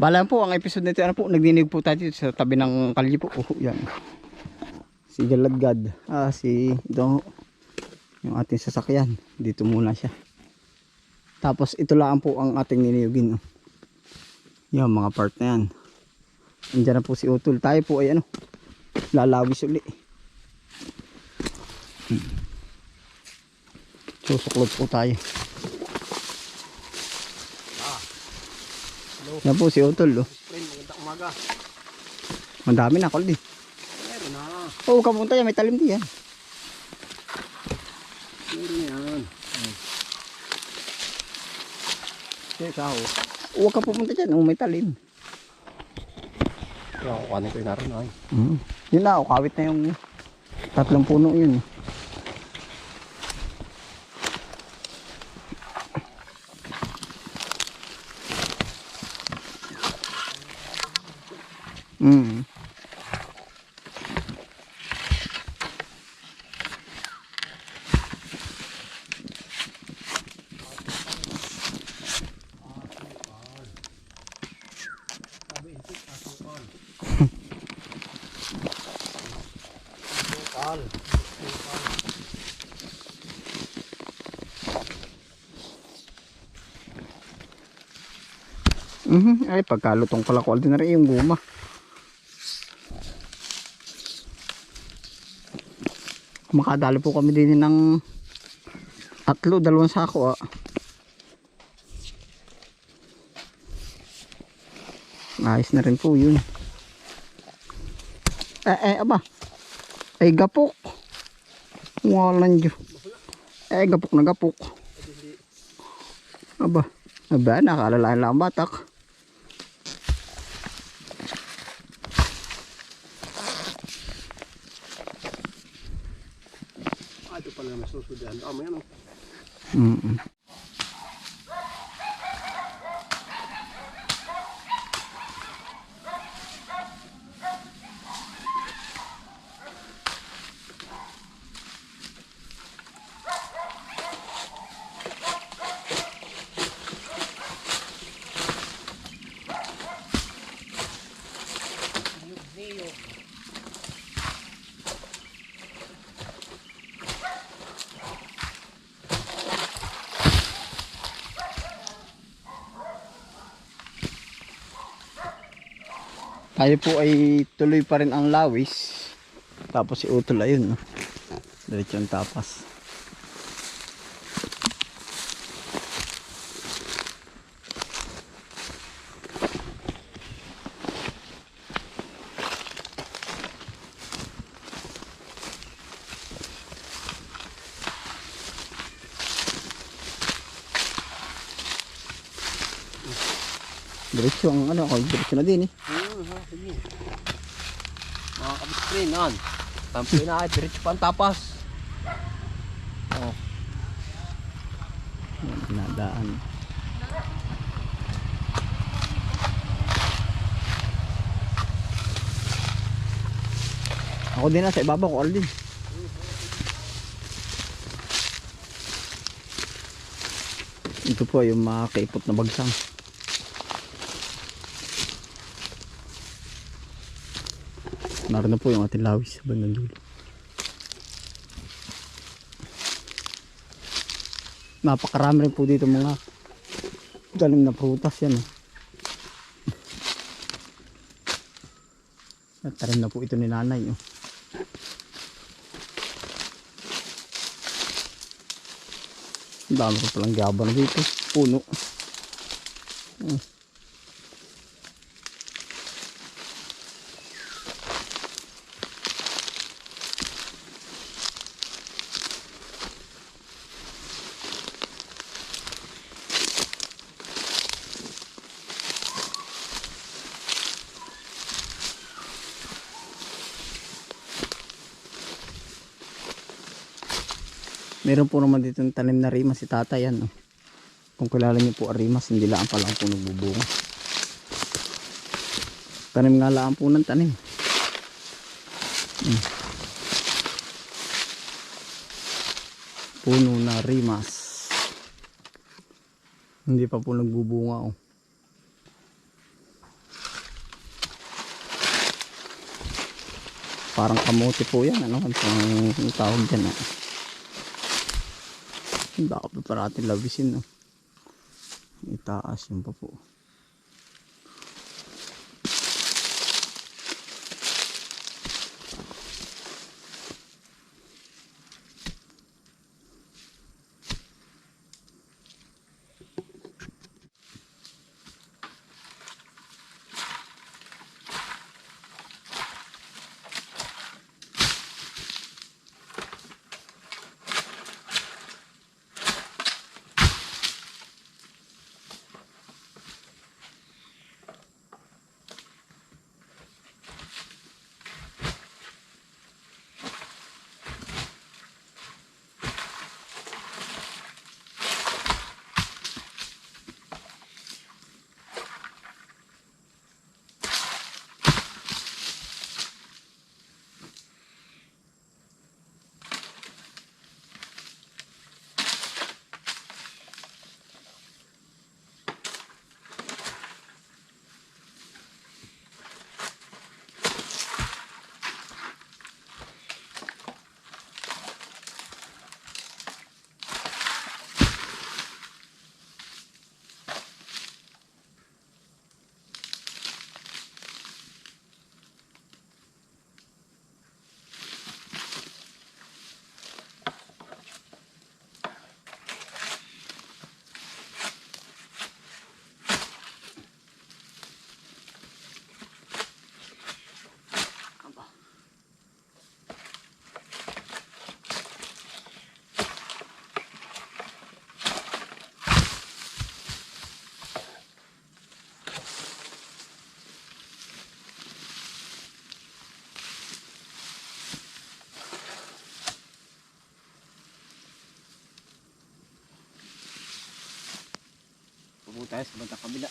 Bala po, ang episode nito, ano po, nagdinig po tayo sa tabi ng kalye po. Oh, yan. Si Galadgad. Ah, si, ito, yung ating sasakyan. Dito muna siya. Tapos, ito lang po ang ating niniyugin. Oh. Yan, mga part na yan. Andiyan na po si Utol. Tayo po ay ano, lalawis uli. Hmm. Susuklot po tayo. Yan po si Utol. Oh. Friend, magandang umaga. Mandami na kol di. Meron na. Oo, oh, kapunta yan. May talim di yan. Meron yan. Sige, sao. Huwag ka pupunta dyan. Oh, may talim. Kaya kukuhanin ko yung naroon ay. Mm. Yun na, oh, kawit na yung tatlong puno yun. Mm. Kal. Mhm. Ay, pagkalutong pala ko na rin yung guma. Makadali po kami din ng tatlo, dalawang sako ah. Ayos na rin po yun. Eh, eh, aba. Ay, gapok. Walang Diyo. Eh, gapok na gapok. Aba. Aba, nakaalala lang ang batak. Ah, ito pala naman susudihan. Ah, may ano. Mm Tayo po ay tuloy pa rin ang lawis. Tapos si Utol ayun. No? Diretso ang tapas. Diretso ang ano, ako diretso na din eh. Kabiscreen, nan. Tampi na, diretso pa tapas. Oh, Yan, Dinadaan. Ako din na sa ibabaw ko din. Ito po yung mga kaipot na bagsang. Naroon na po yung ating lawis sa bandang dulo. Napakarami rin po dito mga dalim na prutas yan. Oh. Natarim na po ito ni nanay. Oh. Ang dami ko palang gaba na dito. Puno. Hmm. meron po naman dito ng tanim na rimas si tata yan no? kung kilala niyo po arimas hindi laan pala po nagbubunga tanim nga laan po ng tanim hmm. puno na rimas hindi pa po nagbubunga oh parang kamote po yan ano ang tawag dyan ah. Eh. Baka pa parating labisin. No? Itaas yun pa po. Tayo sa bandang kabila.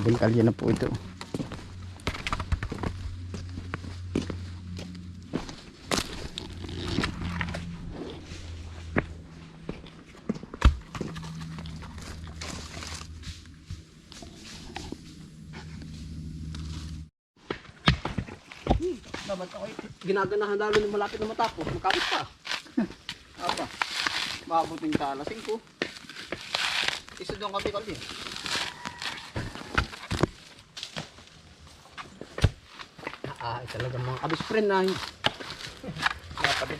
Tabing kalye na po ito. Dapat ako eh, ginaganahan lalo ng malapit na matapos. Makapit pa. Apa? Mabuting talasing ko. Isa doon kapi kalye. Ah, talaga mga kabis friend na.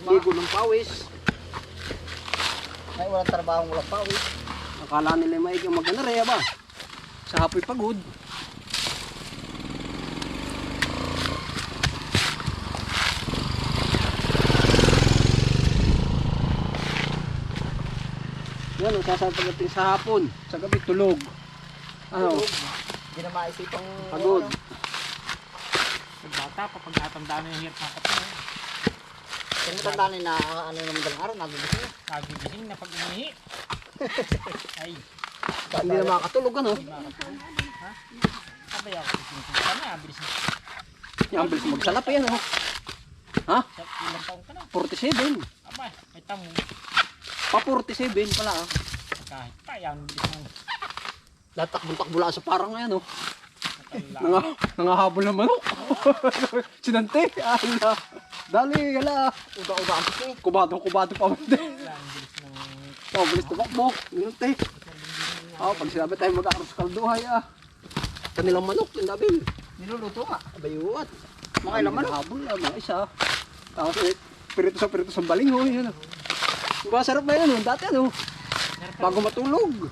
Ligo ng pawis. Ay, walang trabaho, walang pawis. Akala nila may yung magana rin ba? Sa hapoy pagod. Yan, ang sasabi pagdating sa hapon. Sa gabi, tulog. Ano? Hindi na maisipang... Pagod. Pag bata, kapag natanda na yung hirap ng kape, Kung matanda na ano yung madalang araw, nagugusin na. nagigising na pag umihi. Ay, Hindi na makakatulog, ano? ha? Sabay ako, sinusunod ka na, bilis na. Yan, bilis magsalap yan, ano? Ha? Ilang taong ka na. 47. Aba, may tamo. Pa 47 pala, ah. Kahit pa, yan, bilis mo. Lang sa parang ngayon, oh. Nanga, nangahabol ng manok. Sinante, ala. Dali, ala. Uda-uda ang pisi. Kubadong kubado pa man din. Oh, bilis tumakbo. Sinante. Oh, pag sinabi tayo mag-aaros kalduhay, ah. Kanilang manok, yung dabil. Niluluto nga. Abayuat. Mga ilang manok? Habol, ah, mga isa. Tapos, eh, pirito sa pirito sa balingoy, yan, ah. Diba, sarap ba oh? Dati, ano? Bago matulog.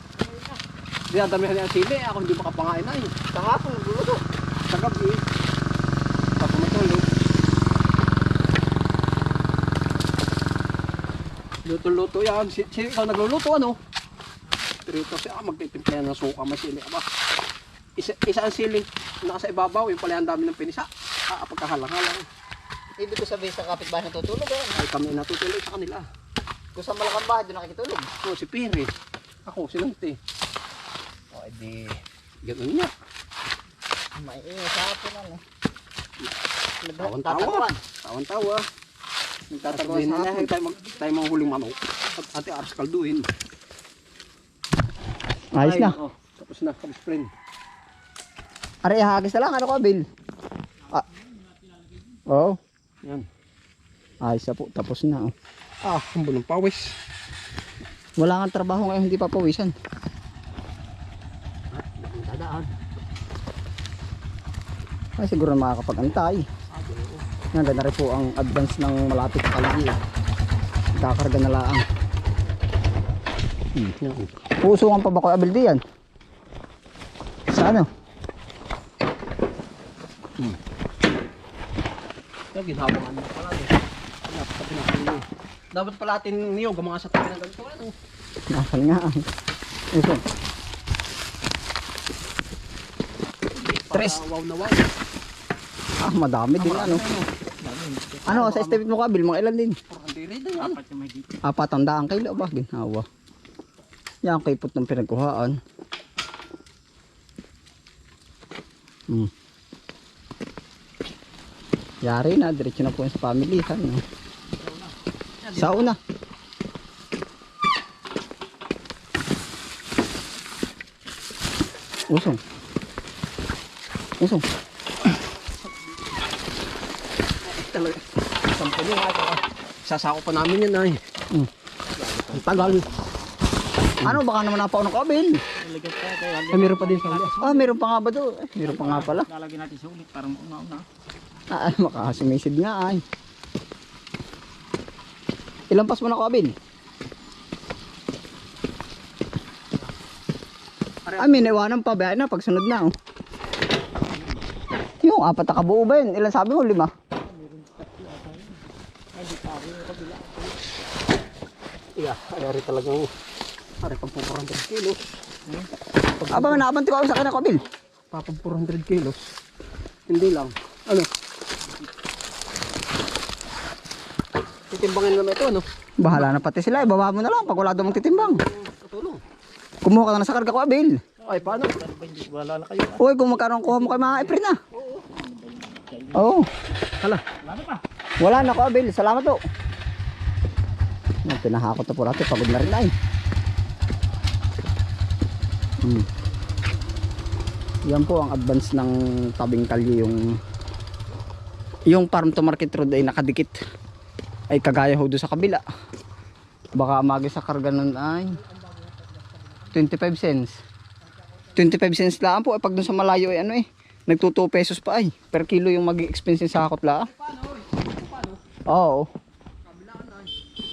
Dinadamihan niya ang sili, ako hindi makapangain na. Sa hapon, nagluluto. Sa gabi, bago matulog. Luto-luto yan. Si, si, ikaw nagluluto ano? Trito siya, ah, magtitimpla yan ng suka, may sili. Aba, isa, isa ang siling nasa ibabaw, yung pala ang dami ng pinisa. Ah, pagkahalang-halang. Ibig ko sabihin sa kapitbahay natutulog. Eh. Ay, kami natutulog sa kanila. Kung sa malakang bahay, doon nakikitulog. Oh, si Piri. Ako, si Lante. O, edi... Ganun niya. May ingay sa hapon ano. Tawan-tawa. Tawan-tawa. Sa na hapon. tayo, mag, tayo mga huling manok. At ate aras kalduhin. Ayos Ay, na. Oh, tapos na, kapis friend. Aray, hagis na lang. Ano ko, Bill? Ah. Oo. Oh, Yan. ayos na po. Tapos na. Oh. Ah, humbo ng pawis. Wala nga trabaho ngayon, hindi pa pawisan. Ang dadaan. Ay, siguro makakapag-antay. Nanda na rin po ang advance ng malapit sa kalagi. eh. Kakarga na laang. Hmm. Yan. Pusungan pa ba ko abil diyan? Sa ano? Ito, ginhabangan mo pala. Eh. Wala, pinapili. Dapat pala atin niyog, ang mga sa tabi ng ganito. Ano? Nasaan nga ang... Ito. Tres. Wow na wow. Ah, madami din ano. Ano, sa estimate mo kabil, mga ilan din? Puro kandiri na yan. Apat yung may dito. Apat ang daang kilo ba? Ginawa. Yan, kaipot ng pinagkuhaan. Hmm. Yari na, diretso na po yan sa family. Ano? Sa una. Usong. Usong. Talaga. Sampo niya nga. ito, ah. Sasako pa namin yan ay. Hmm. Ang tagal. Ano, baka naman kabil. Lalagyan pa, kaya Ay, meron pa din sa ulit. Ah, meron pa nga ba doon? Eh, meron pa nga pala. Lalagyan natin sa ulit para mauna-una. Ah, makakasumisid nga ay. Ilang pas mo na kabil? Ay, may naiwanan pa. Bayan na, pagsunod na. Oh. Yung apat na kabuo ba yun? Ilan sabi mo? Lima? Iya, ay ari talagang ari pang 400 kilos. Aba, nakabanti ko ako sa akin na kabil. Papag 400 kilos. Hindi lang. Ano? Titimbangin naman ito, ano? Bahala na pati sila. Ibaba mo na lang pag wala daw mong titimbang. Katulong. Kumuha ka na sa karga ko, Abil. Ay, paano? wala na kayo? Uy, kung magkaroon kuha mo kay mga Efren na. Oo. Hala. Wala pa. Wala na ko, Abil. Salamat po. Yan, pinahakot na po natin. Pagod na rin ay. Hmm. Yan po ang advance ng tabing kalye yung yung farm to market road ay nakadikit ay kagaya ho doon sa kabila baka magi sa karga nun ay 25 cents 25 cents lang po eh, pag doon sa malayo ay ano eh nagto 2 pesos pa ay per kilo yung mag expense sa hakot la oo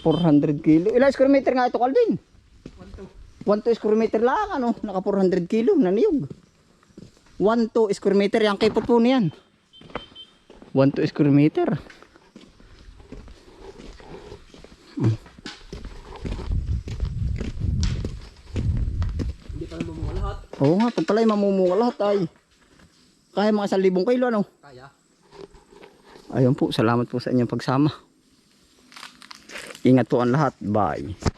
400 kilo. Ilang square meter nga ito Calvin? 1 2 square meter lang ano? Naka 400 kilo naniyog. 1 2 square meter yung kipot po niyan 1 2 square meter. Hindi pa naman mga lahat. Oo nga, pag pala ay mamumunga lahat ay. Kaya mga 1,000 kilo ano? Kaya. Ayun po, salamat po sa inyong pagsama. Ingat po ang lahat. Bye.